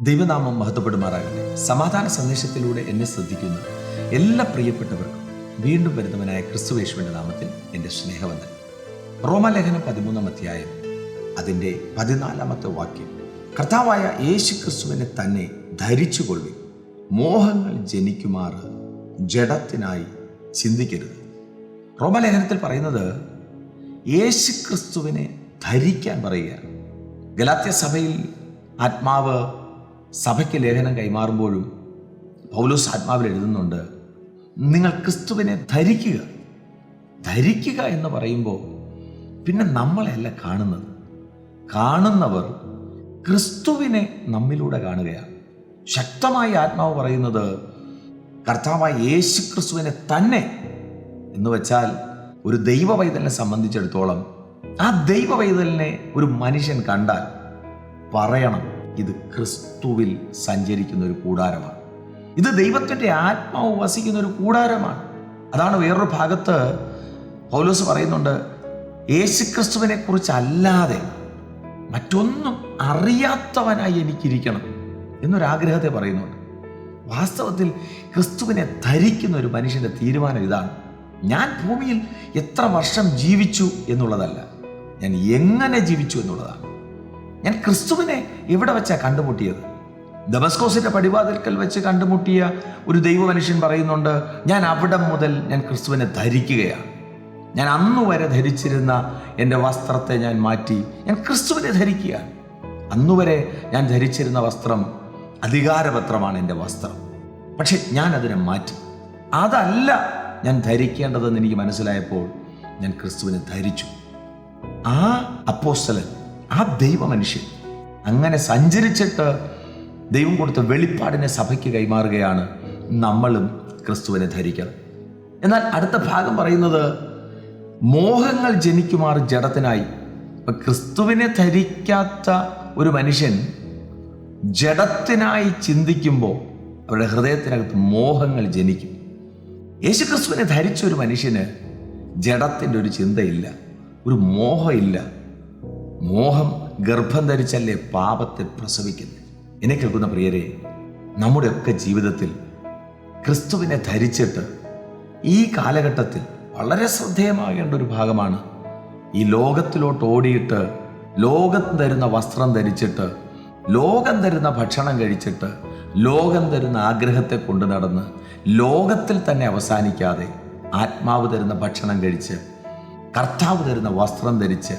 ദൈവനാമം മഹത്വപ്പെടുമാറാകട്ടെ. സമാധാന സന്ദേശത്തിലൂടെ എന്നെ ശ്രദ്ധിക്കുന്ന എല്ലാ പ്രിയപ്പെട്ടവർക്കും വീണ്ടും വരുന്നവനായ ക്രിസ്തുവേശുവിന്റെ നാമത്തിൽ എന്റെ സ്നേഹവന്ദൻ റോമലേഖനം പതിമൂന്നാം അധ്യായം അതിന്റെ പതിനാലാമത്തെ വാക്യം. കർത്താവായ യേശു ക്രിസ്തുവിനെ തന്നെ ധരിച്ചുകൊള്ളി മോഹങ്ങൾ ജനിക്കുമാറ് ജഡത്തിനായി ചിന്തിക്കരുത്. റോമലേഖനത്തിൽ പറയുന്നത് യേശു ക്രിസ്തുവിനെ ധരിക്കാൻ പറയുക ഗലാത്യ സഭയിൽ ആത്മാവ് സഭയ്ക്ക് ലേഖനം കൈമാറുമ്പോഴും പൗലോസ് ആത്മാവിൽ എഴുതുന്നുണ്ട് നിങ്ങൾ ക്രിസ്തുവിനെ ധരിക്കുക ധരിക്കുക എന്ന് പറയുമ്പോൾ പിന്നെ നമ്മളെയല്ല കാണുന്നത്. കാണുന്നവർ ക്രിസ്തുവിനെ നമ്മിലൂടെ കാണുകയാണ്. ശക്തമായി ആത്മാവ് പറയുന്നത് കർത്താവായ യേശു ക്രിസ്തുവിനെ തന്നെ എന്ന് വെച്ചാൽ ഒരു ദൈവ പൈതലിനെ സംബന്ധിച്ചിടത്തോളം ആ ദൈവ ഒരു മനുഷ്യൻ കണ്ടാൽ പറയണം. ഇത് ക്രിസ്തുവിൽ സഞ്ചരിക്കുന്ന ഒരു കൂടാരമാണ്. ഇത് ദൈവത്തിന്റെ ആത്മാവ് വസിക്കുന്ന ഒരു കൂടാരമാണ്. അതാണ് വേറൊരു ഭാഗത്ത് പൗലോസ് പറയുന്നുണ്ട് യേശു ക്രിസ്തുവിനെ കുറിച്ചല്ലാതെ മറ്റൊന്നും അറിയാത്തവനായി എനിക്കിരിക്കണം എന്നൊരാഗ്രഹത്തെ പറയുന്നുണ്ട്. വാസ്തവത്തിൽ ക്രിസ്തുവിനെ ധരിക്കുന്ന ഒരു മനുഷ്യന്റെ തീരുമാനം ഇതാണ്. ഞാൻ ഭൂമിയിൽ എത്ര വർഷം ജീവിച്ചു എന്നുള്ളതല്ല ഞാൻ എങ്ങനെ ജീവിച്ചു എന്നുള്ളതാണ്. ഞാൻ ക്രിസ്തുവിനെ എവിടെ വെച്ചാണ് കണ്ടുമുട്ടിയത്? ദബസ്കോസിന്റെ പടിവാതിൽക്കൽ വെച്ച് കണ്ടുമുട്ടിയ ഒരു ദൈവ മനുഷ്യൻ പറയുന്നുണ്ട് ഞാൻ അവിടെ മുതൽ ഞാൻ ക്രിസ്തുവിനെ ധരിക്കുകയാണ്. ഞാൻ അന്നു വരെ ധരിച്ചിരുന്ന എന്റെ വസ്ത്രത്തെ ഞാൻ മാറ്റി ഞാൻ ക്രിസ്തുവിനെ ധരിക്കുകയാണ്. അന്നുവരെ ഞാൻ ധരിച്ചിരുന്ന വസ്ത്രം അധികാരപത്രമാണ് എന്റെ വസ്ത്രം. പക്ഷെ ഞാൻ അതിനെ മാറ്റി. അതല്ല ഞാൻ ധരിക്കേണ്ടതെന്ന് എനിക്ക് മനസ്സിലായപ്പോൾ ഞാൻ ക്രിസ്തുവിനെ ധരിച്ചു. ആ അപ്പോസ്തലൻ ആ ദൈവ മനുഷ്യൻ അങ്ങനെ സഞ്ചരിച്ചിട്ട് ദൈവം കൊടുത്ത വെളിപ്പാടിനെ സഭയ്ക്ക് കൈമാറുകയാണ് നമ്മളും ക്രിസ്തുവിനെ ധരിക്കണം എന്നാൽ അടുത്ത ഭാഗം പറയുന്നത് മോഹങ്ങൾ ജനിക്കുമാർ ജഡത്തിനായി. ഇപ്പൊ ക്രിസ്തുവിനെ ധരിക്കാത്ത ഒരു മനുഷ്യൻ ജഡത്തിനായി ചിന്തിക്കുമ്പോൾ അവരുടെ ഹൃദയത്തിനകത്ത് മോഹങ്ങൾ ജനിക്കും. യേശു ക്രിസ്തുവിനെ ധരിച്ച ഒരു മനുഷ്യന് ജഡത്തിന്റെ ഒരു ചിന്തയില്ല ഒരു മോഹമില്ല മോഹം ഗർഭം ധരിച്ചല്ലേ പാപത്തെ പ്രസവിക്കുന്നത്? എന്നെ കേൾക്കുന്ന പ്രിയരെ നമ്മുടെയൊക്കെ ജീവിതത്തിൽ ക്രിസ്തുവിനെ ധരിച്ചിട്ട് ഈ കാലഘട്ടത്തിൽ വളരെ ശ്രദ്ധേയമാകേണ്ട ഒരു ഭാഗമാണ് ഈ ലോകത്തിലോട്ട് ഓടിയിട്ട് ലോകം തരുന്ന വസ്ത്രം ധരിച്ചിട്ട് ലോകം തരുന്ന ഭക്ഷണം കഴിച്ചിട്ട് ലോകം തരുന്ന ആഗ്രഹത്തെ കൊണ്ടു നടന്ന് ലോകത്തിൽ തന്നെ അവസാനിക്കാതെ ആത്മാവ് തരുന്ന ഭക്ഷണം കഴിച്ച് കർത്താവ് തരുന്ന വസ്ത്രം ധരിച്ച്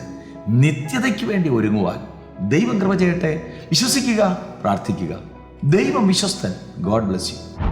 നിത്യതയ്ക്ക് വേണ്ടി ഒരുങ്ങുവാൻ ദൈവം കൃപ ചെയ്യട്ടെ. വിശ്വസിക്കുക പ്രാർത്ഥിക്കുക. ദൈവം വിശ്വസ്തൻ. God bless you